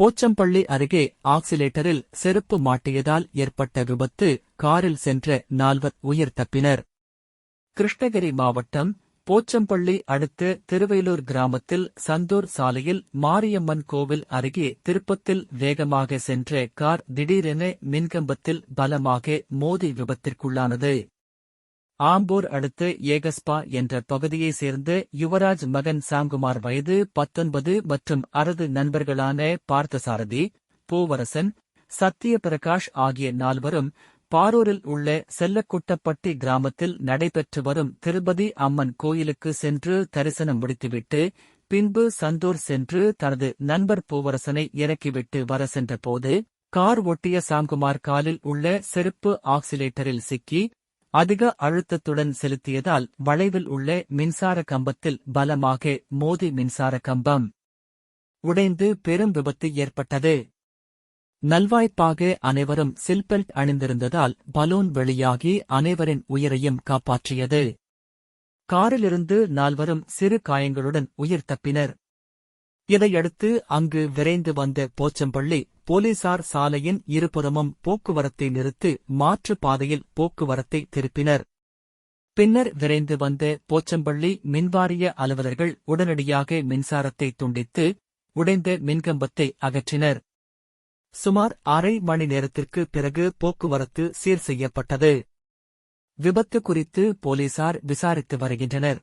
போச்சம்பள்ளி அருகே ஆக்சிலேட்டரில் செருப்பு மாட்டியதால் ஏற்பட்ட விபத்து காரில் சென்ற நால்வர் உயிர் தப்பினர். கிருஷ்ணகிரி மாவட்டம் போச்சம்பள்ளி அடுத்த திருவையலூர் கிராமத்தில் சந்தூர் சாலையில் மாரியம்மன் கோவில் அருகே திருப்பத்தில் வேகமாக சென்ற கார் திடீரென மின்கம்பத்தில் பலமாக மோதி விபத்திற்குள்ளானது. ஆம்பூர் அடுத்த ஏகஸ்பா என்ற பகுதியைச் சேர்ந்த யுவராஜ் மகன் சாங்குமார் வயது பத்தொன்பது மற்றும் அரது நண்பர்களான பார்த்தசாரதி பூவரசன் சத்யபிரகாஷ் ஆகிய நால்வரும் பாரூரில் உள்ள செல்லக்குட்டப்பட்டி கிராமத்தில் நடைபெற்று வரும் திருப்பதி அம்மன் கோயிலுக்கு சென்று தரிசனம் முடித்துவிட்டு பின்பு சந்தூர் சென்று தனது நண்பர் பூவரசனை இறக்கிவிட்டு வர சென்றபோது கார் ஒட்டிய சாங்குமார் காலில் உள்ள செருப்பு ஆக்சிலேட்டரில் சிக்கி அதிக அழுத்தத்துடன் செலுத்தியதால் வளைவில் உள்ள மின்சார கம்பத்தில் பலமாக மோதி மின்சார கம்பம் உடைந்து பெரும் விபத்து ஏற்பட்டது. நல்வாய்ப்பாக அனைவரும் சில்பெல்ட் அணிந்திருந்ததால் பலூன் வெளியாகி அனைவரின் உயிரையும் காப்பாற்றியது. காரிலிருந்து நால்வரும் சிறு காயங்களுடன் உயிர் தப்பினர். இதையடுத்து அங்கு விரைந்து வந்த போச்சம்பள்ளி போலீசார் சாலையின் இருபுறமும் போக்குவரத்தை நிறுத்தி மாற்று பாதையில் போக்குவரத்தை திருப்பினர். பின்னர் விரைந்து வந்த போச்சம்பள்ளி மின்வாரிய அலுவலர்கள் உடனடியாக மின்சாரத்தை துண்டித்து உடைந்த மின்கம்பத்தை அகற்றினர். சுமார் அரை மணி நேரத்திற்கு பிறகு போக்குவரத்து சீர் செய்யப்பட்டது. விபத்து குறித்து போலீசார் விசாரித்து வருகின்றனர்.